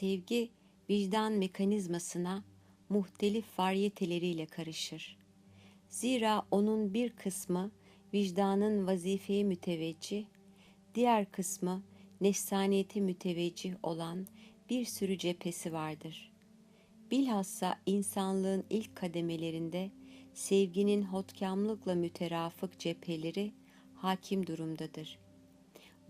sevgi vicdan mekanizmasına muhtelif varyeteleriyle karışır. Zira onun bir kısmı vicdanın vazifeye müteveccih, diğer kısmı nefsaniyete müteveccih olan bir sürü cephesi vardır. Bilhassa insanlığın ilk kademelerinde sevginin hotkamlıkla müterafık cepheleri hakim durumdadır.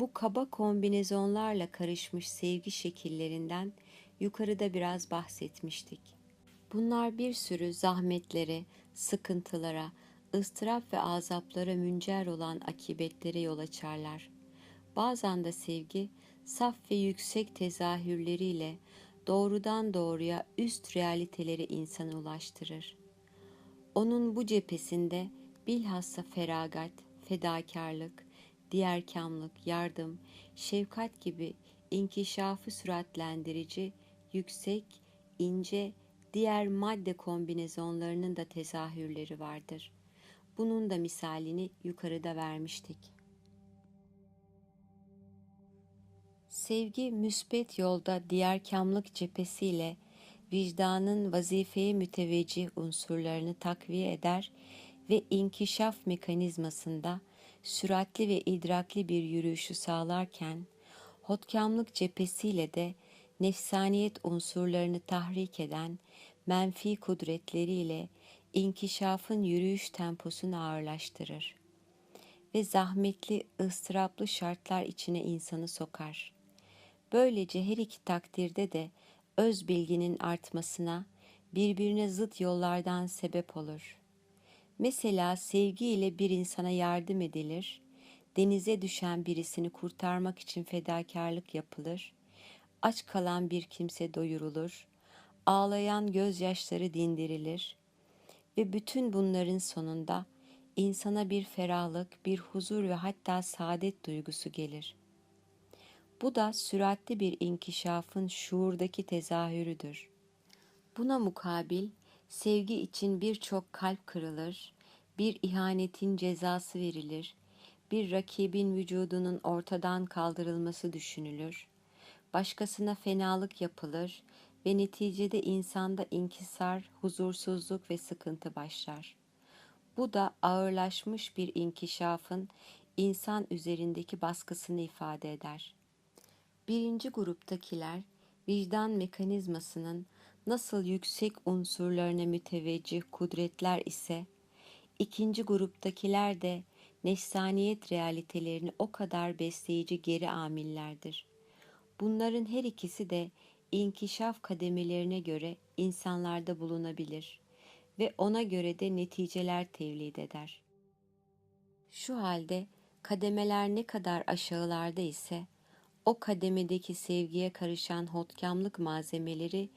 Bu kaba kombinezonlarla karışmış sevgi şekillerinden yukarıda biraz bahsetmiştik. Bunlar bir sürü zahmetlere, sıkıntılara, ıstırap ve azaplara müncer olan akibetlere yol açarlar. Bazen de sevgi, saf ve yüksek tezahürleriyle doğrudan doğruya üst realiteleri insana ulaştırır. Onun bu cephesinde bilhassa feragat, fedakarlık, diğerkamlık, yardım, şefkat gibi inkişafı süratlendirici, yüksek, ince, diğer madde kombinezonlarının da tezahürleri vardır. Bunun da misalini yukarıda vermiştik. Sevgi müspet yolda diğer kamlık cephesiyle vicdanın vazifeye müteveccih unsurlarını takviye eder ve inkişaf mekanizmasında süratli ve idrakli bir yürüyüşü sağlarken, hotkamlık cephesiyle de nefsaniyet unsurlarını tahrik eden menfi kudretleriyle inkişafın yürüyüş temposunu ağırlaştırır ve zahmetli, ıstıraplı şartlar içine insanı sokar. Böylece her iki takdirde de öz bilginin artmasına, birbirine zıt yollardan sebep olur. Mesela sevgi ile bir insana yardım edilir, denize düşen birisini kurtarmak için fedakarlık yapılır, aç kalan bir kimse doyurulur, ağlayan gözyaşları dindirilir ve bütün bunların sonunda insana bir ferahlık, bir huzur ve hatta saadet duygusu gelir. Bu da süratli bir inkişafın şuurdaki tezahürüdür. Buna mukabil sevgi için birçok kalp kırılır, bir ihanetin cezası verilir, bir rakibin vücudunun ortadan kaldırılması düşünülür, başkasına fenalık yapılır ve neticede insanda inkisar, huzursuzluk ve sıkıntı başlar. Bu da ağırlaşmış bir inkişafın insan üzerindeki baskısını ifade eder. Birinci gruptakiler vicdan mekanizmasının nasıl yüksek unsurlarına müteveccih kudretler ise, ikinci gruptakiler de nefsaniyet realitelerini o kadar besleyici geri amillerdir. Bunların her ikisi de inkişaf kademelerine göre insanlarda bulunabilir ve ona göre de neticeler tevlid eder. Şu halde kademeler ne kadar aşağılarda ise o kademedeki sevgiye karışan hotkamlık malzemeleri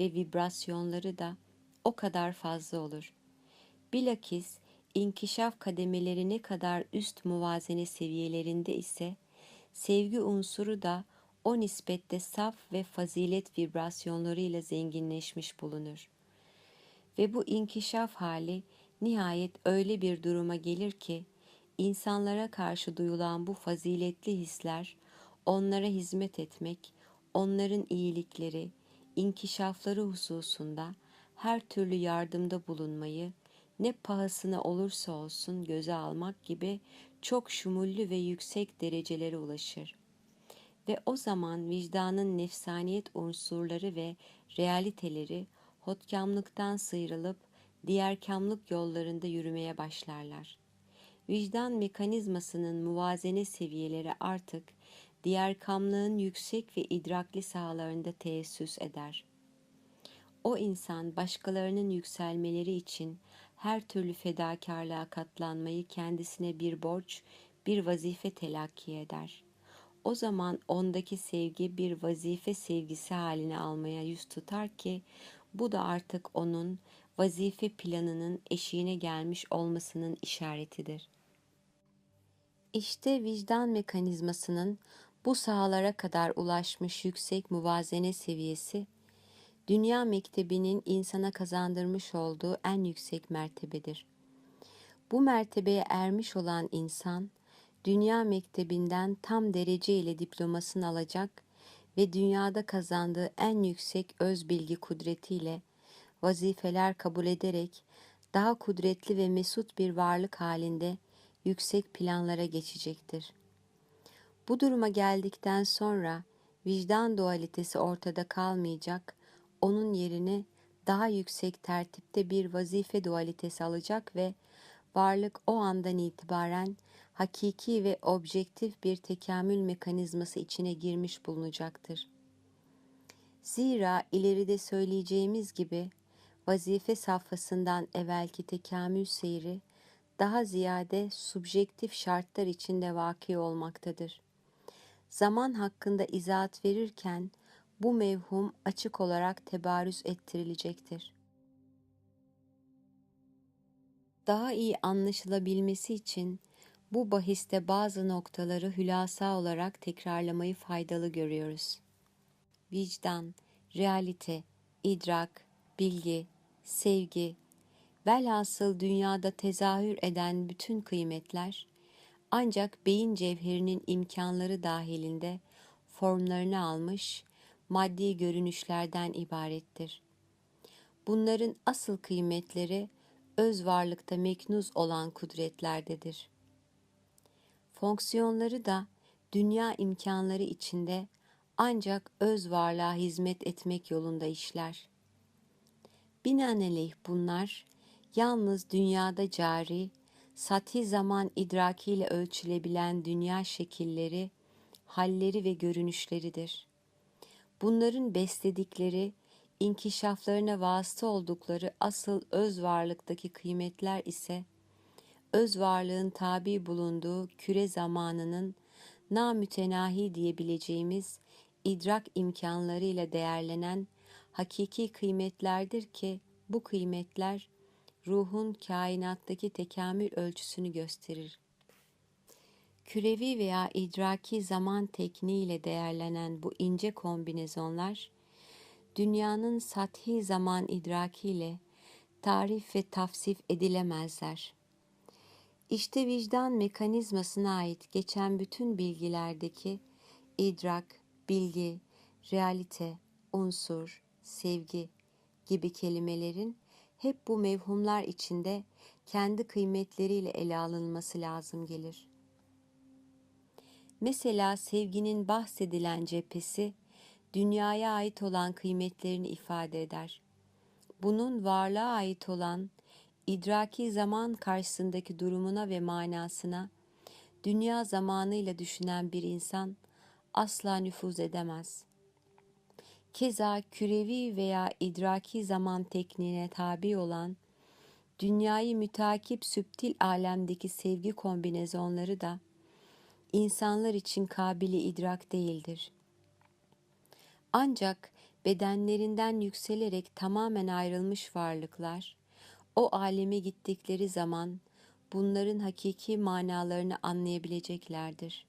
ve vibrasyonları da o kadar fazla olur. Bilakis inkişaf kademeleri ne kadar üst muvazene seviyelerinde ise sevgi unsuru da o nispette saf ve fazilet vibrasyonlarıyla zenginleşmiş bulunur. Ve bu inkişaf hali nihayet öyle bir duruma gelir ki insanlara karşı duyulan bu faziletli hisler onlara hizmet etmek, onların iyilikleri, inkişafları hususunda her türlü yardımda bulunmayı ne pahasına olursa olsun göze almak gibi çok şumullü ve yüksek derecelere ulaşır. Ve o zaman vicdanın nefsaniyet unsurları ve realiteleri hotkamlıktan sıyrılıp diğer kamlık yollarında yürümeye başlarlar. Vicdan mekanizmasının muvazene seviyeleri artık diğer kamlığın yüksek ve idrakli sahalarında teessüs eder. O insan başkalarının yükselmeleri için her türlü fedakarlığa katlanmayı kendisine bir borç, bir vazife telakki eder. O zaman ondaki sevgi bir vazife sevgisi haline almaya yüz tutar ki bu da artık onun vazife planının eşiğine gelmiş olmasının işaretidir. İşte vicdan mekanizmasının bu sahalara kadar ulaşmış yüksek muvazene seviyesi, dünya mektebinin insana kazandırmış olduğu en yüksek mertebedir. Bu mertebeye ermiş olan insan, dünya mektebinden tam derece ile diplomasını alacak ve dünyada kazandığı en yüksek öz bilgi kudretiyle vazifeler kabul ederek daha kudretli ve mesut bir varlık halinde yüksek planlara geçecektir. Bu duruma geldikten sonra vicdan dualitesi ortada kalmayacak, onun yerini daha yüksek tertipte bir vazife dualitesi alacak ve varlık o andan itibaren hakiki ve objektif bir tekamül mekanizması içine girmiş bulunacaktır. Zira ileride söyleyeceğimiz gibi vazife safhasından evvelki tekamül seyri daha ziyade subjektif şartlar içinde vaki olmaktadır. Zaman hakkında izahat verirken bu mevhum açık olarak tebarüz ettirilecektir. Daha iyi anlaşılabilmesi için bu bahiste bazı noktaları hülasa olarak tekrarlamayı faydalı görüyoruz. Vicdan, realite, idrak, bilgi, sevgi, velhasıl dünyada tezahür eden bütün kıymetler ancak beyin cevherinin imkanları dahilinde formlarını almış maddi görünüşlerden ibarettir. Bunların asıl kıymetleri öz varlıkta meknuz olan kudretlerdedir. Fonksiyonları da dünya imkanları içinde ancak öz varlığa hizmet etmek yolunda işler. Binaenaleyh bunlar yalnız dünyada cari, sati zaman idrakiyle ölçülebilen dünya şekilleri, halleri ve görünüşleridir. Bunların besledikleri, inkişaflarına vasıta oldukları asıl öz varlıktaki kıymetler ise, öz varlığın tabi bulunduğu küre zamanının namütenahi diyebileceğimiz idrak imkanlarıyla değerlenen hakiki kıymetlerdir ki bu kıymetler ruhun kainattaki tekamül ölçüsünü gösterir. Kürevi veya idraki zaman tekniğiyle değerlenen bu ince kombinezonlar, dünyanın sathi zaman idrakiyle tarif ve tafsif edilemezler. İşte vicdan mekanizmasına ait geçen bütün bilgilerdeki idrak, bilgi, realite, unsur, sevgi gibi kelimelerin hep bu mevhumlar içinde kendi kıymetleriyle ele alınması lazım gelir. Mesela sevginin bahsedilen cephesi dünyaya ait olan kıymetlerini ifade eder. Bunun varlığa ait olan idraki zaman karşısındaki durumuna ve manasına dünya zamanıyla düşünen bir insan asla nüfuz edemez. Keza kürevi veya idraki zaman tekniğine tabi olan dünyayı mütakip süptil alemdeki sevgi kombinezonları da insanlar için kabili idrak değildir. Ancak bedenlerinden yükselerek tamamen ayrılmış varlıklar, o aleme gittikleri zaman bunların hakiki manalarını anlayabileceklerdir.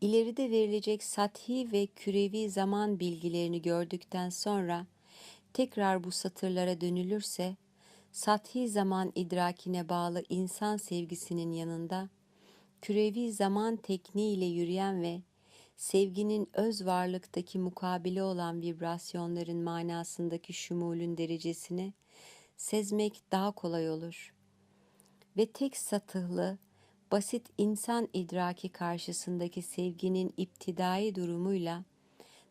İleride verilecek sathi ve kürevi zaman bilgilerini gördükten sonra tekrar bu satırlara dönülürse, sathi zaman idrakine bağlı insan sevgisinin yanında, kürevi zaman tekniğiyle yürüyen ve sevginin öz varlıktaki mukabili olan vibrasyonların manasındaki şumulün derecesini sezmek daha kolay olur. Ve tek satıhlı, basit insan idraki karşısındaki sevginin iptidai durumuyla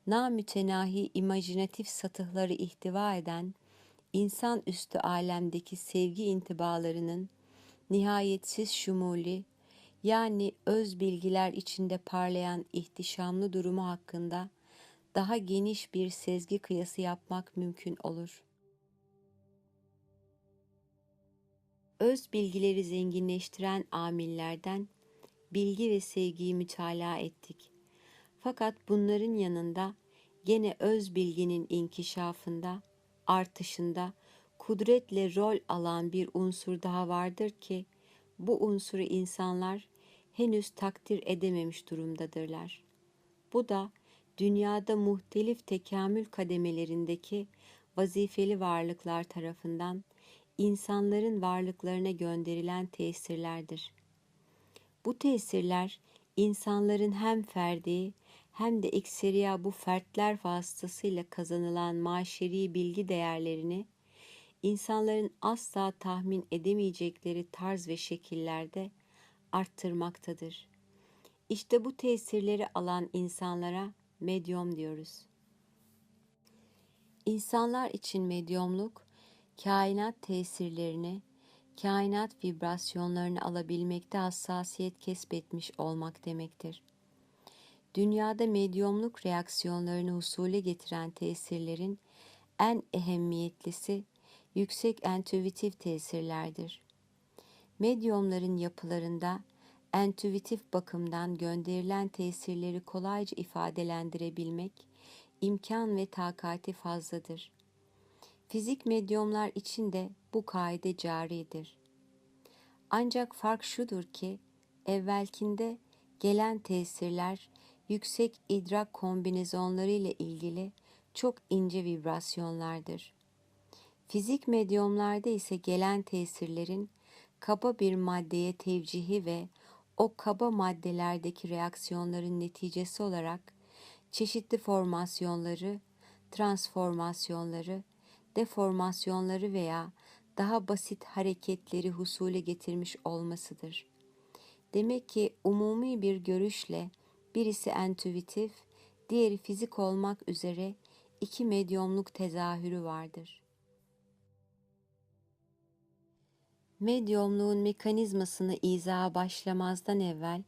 namütenahi imajinatif satıhları ihtiva eden insan üstü alemdeki sevgi intibalarının nihayetsiz şumuli yani öz bilgiler içinde parlayan ihtişamlı durumu hakkında daha geniş bir sezgi kıyası yapmak mümkün olur. Öz bilgileri zenginleştiren amillerden bilgi ve sevgiyi mütalaa ettik. Fakat bunların yanında gene öz bilginin inkişafında, artışında kudretle rol alan bir unsur daha vardır ki bu unsuru insanlar henüz takdir edememiş durumdadırlar. Bu da dünyada muhtelif tekamül kademelerindeki vazifeli varlıklar tarafından insanların varlıklarına gönderilen tesirlerdir. Bu tesirler insanların hem ferdi hem de ekseriya bu fertler vasıtasıyla kazanılan maşeri bilgi değerlerini insanların asla tahmin edemeyecekleri tarz ve şekillerde arttırmaktadır. İşte bu tesirleri alan insanlara medyum diyoruz. İnsanlar için medyumluk, kainat tesirlerini, kainat vibrasyonlarını alabilmekte hassasiyet kesbetmiş olmak demektir. Dünyada medyumluk reaksiyonlarını husule getiren tesirlerin en ehemmiyetlisi yüksek entüitif tesirlerdir. Medyumların yapılarında entüitif bakımdan gönderilen tesirleri kolayca ifadelendirebilmek imkan ve takati fazladır. Fizik medyumlar için de bu kaide caridir. Ancak fark şudur ki evvelkinde gelen tesirler yüksek idrak kombinasyonları ile ilgili çok ince vibrasyonlardır. Fizik medyumlarda ise gelen tesirlerin kaba bir maddeye tevcihi ve o kaba maddelerdeki reaksiyonların neticesi olarak çeşitli formasyonları, transformasyonları, deformasyonları veya daha basit hareketleri husule getirmiş olmasıdır. Demek ki umumi bir görüşle birisi entüitif, diğeri fizik olmak üzere iki medyumluk tezahürü vardır. Medyumluğun mekanizmasını izaha başlamazdan evvel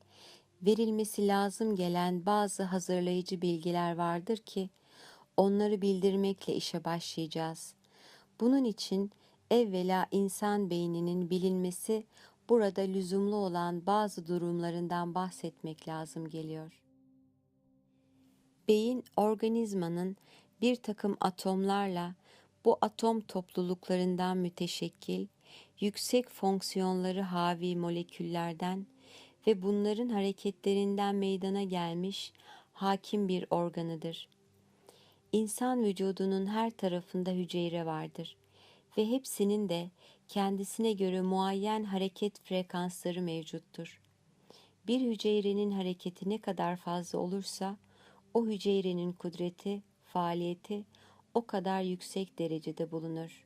verilmesi lazım gelen bazı hazırlayıcı bilgiler vardır ki onları bildirmekle işe başlayacağız. Bunun için evvela insan beyninin bilinmesi burada lüzumlu olan bazı durumlarından bahsetmek lazım geliyor. Beyin organizmanın bir takım atomlarla bu atom topluluklarından müteşekkil, yüksek fonksiyonları havi moleküllerden ve bunların hareketlerinden meydana gelmiş hakim bir organıdır. İnsan vücudunun her tarafında hücre vardır ve hepsinin de kendisine göre muayyen hareket frekansları mevcuttur. Bir hücrenin hareketi ne kadar fazla olursa o hücrenin kudreti, faaliyeti o kadar yüksek derecede bulunur.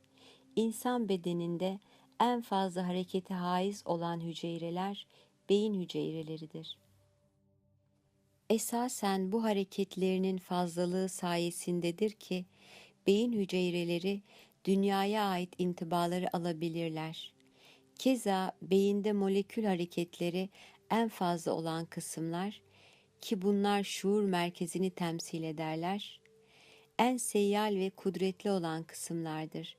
İnsan bedeninde en fazla harekete haiz olan hücreler beyin hücreleridir. Esasen bu hareketlerinin fazlalığı sayesindedir ki beyin hücreleri dünyaya ait intibaları alabilirler. Keza beyinde molekül hareketleri en fazla olan kısımlar ki bunlar şuur merkezini temsil ederler, en seyyal ve kudretli olan kısımlardır.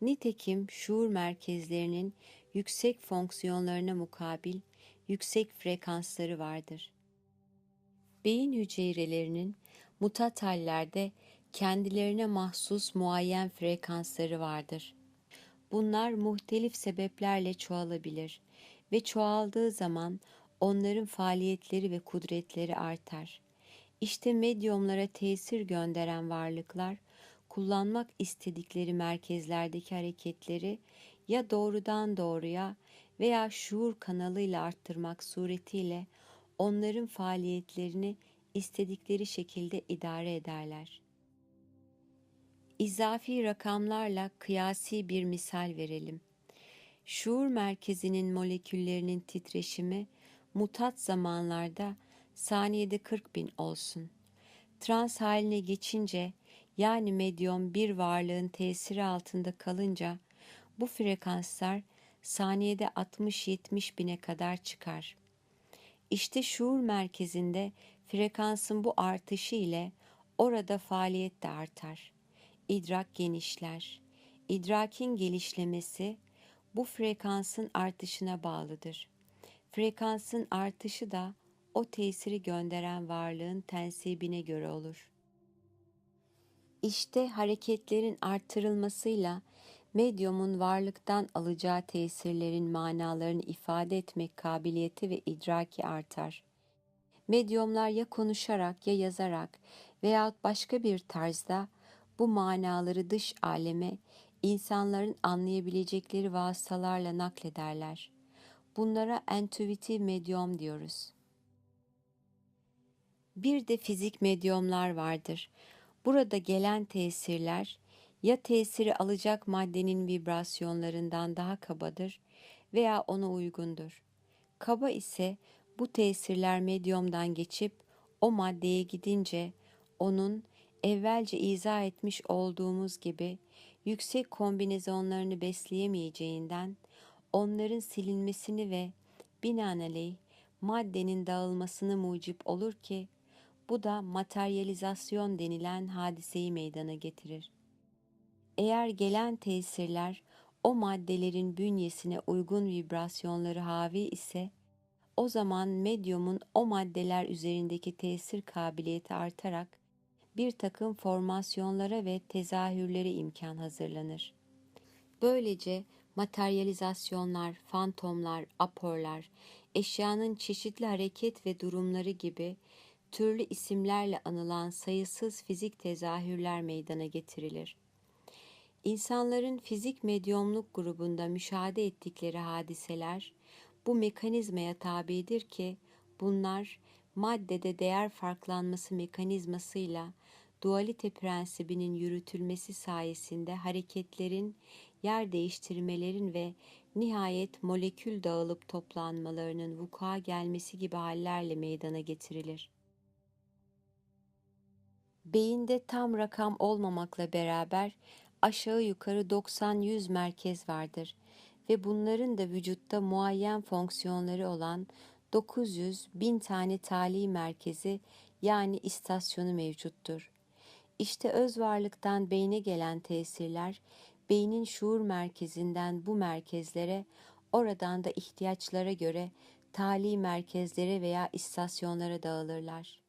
Nitekim şuur merkezlerinin yüksek fonksiyonlarına mukabil yüksek frekansları vardır. Beyin hücrelerinin mutat hallerde kendilerine mahsus muayyen frekansları vardır. Bunlar muhtelif sebeplerle çoğalabilir ve çoğaldığı zaman onların faaliyetleri ve kudretleri artar. İşte medyumlara tesir gönderen varlıklar kullanmak istedikleri merkezlerdeki hareketleri ya doğrudan doğruya veya şuur kanalıyla arttırmak suretiyle onların faaliyetlerini istedikleri şekilde idare ederler. İzafi rakamlarla kıyasi bir misal verelim. Şuur merkezinin moleküllerinin titreşimi mutat zamanlarda saniyede 40 bin olsun. Trans haline geçince yani medyum bir varlığın tesiri altında kalınca bu frekanslar saniyede 60-70 bine kadar çıkar. İşte şuur merkezinde frekansın bu artışı ile orada faaliyet de artar. İdrak genişler. İdrakin gelişlemesi bu frekansın artışına bağlıdır. Frekansın artışı da o tesiri gönderen varlığın tensibine göre olur. İşte hareketlerin artırılmasıyla medyumun varlıktan alacağı tesirlerin manalarını ifade etmek kabiliyeti ve idraki artar. Medyumlar ya konuşarak ya yazarak veyahut başka bir tarzda bu manaları dış aleme insanların anlayabilecekleri vasıtalarla naklederler. Bunlara entüitif medyum diyoruz. Bir de fizik medyumlar vardır. Burada gelen tesirler ya tesiri alacak maddenin vibrasyonlarından daha kabadır veya ona uygundur. Kaba ise bu tesirler medyumdan geçip o maddeye gidince onun evvelce izah etmiş olduğumuz gibi yüksek kombinasyonlarını besleyemeyeceğinden onların silinmesini ve binaenaleyh maddenin dağılmasını mucip olur ki bu da materyalizasyon denilen hadiseyi meydana getirir. Eğer gelen tesirler o maddelerin bünyesine uygun vibrasyonları havi ise o zaman medyumun o maddeler üzerindeki tesir kabiliyeti artarak bir takım formasyonlara ve tezahürlere imkan hazırlanır. Böylece materyalizasyonlar, fantomlar, aporlar, eşyanın çeşitli hareket ve durumları gibi türlü isimlerle anılan sayısız fizik tezahürler meydana getirilir. İnsanların fizik medyumluk grubunda müşahede ettikleri hadiseler bu mekanizmaya tabidir ki bunlar maddede değer farklanması mekanizmasıyla dualite prensibinin yürütülmesi sayesinde hareketlerin, yer değiştirmelerin ve nihayet molekül dağılıp toplanmalarının vuku'a gelmesi gibi hallerle meydana getirilir. Beyinde tam rakam olmamakla beraber aşağı yukarı 90-100 merkez vardır ve bunların da vücutta muayyen fonksiyonları olan 900 bin tane tali merkezi yani istasyonu mevcuttur. İşte öz varlıktan beyne gelen tesirler, beynin şuur merkezinden bu merkezlere, oradan da ihtiyaçlara göre tali merkezlere veya istasyonlara dağılırlar.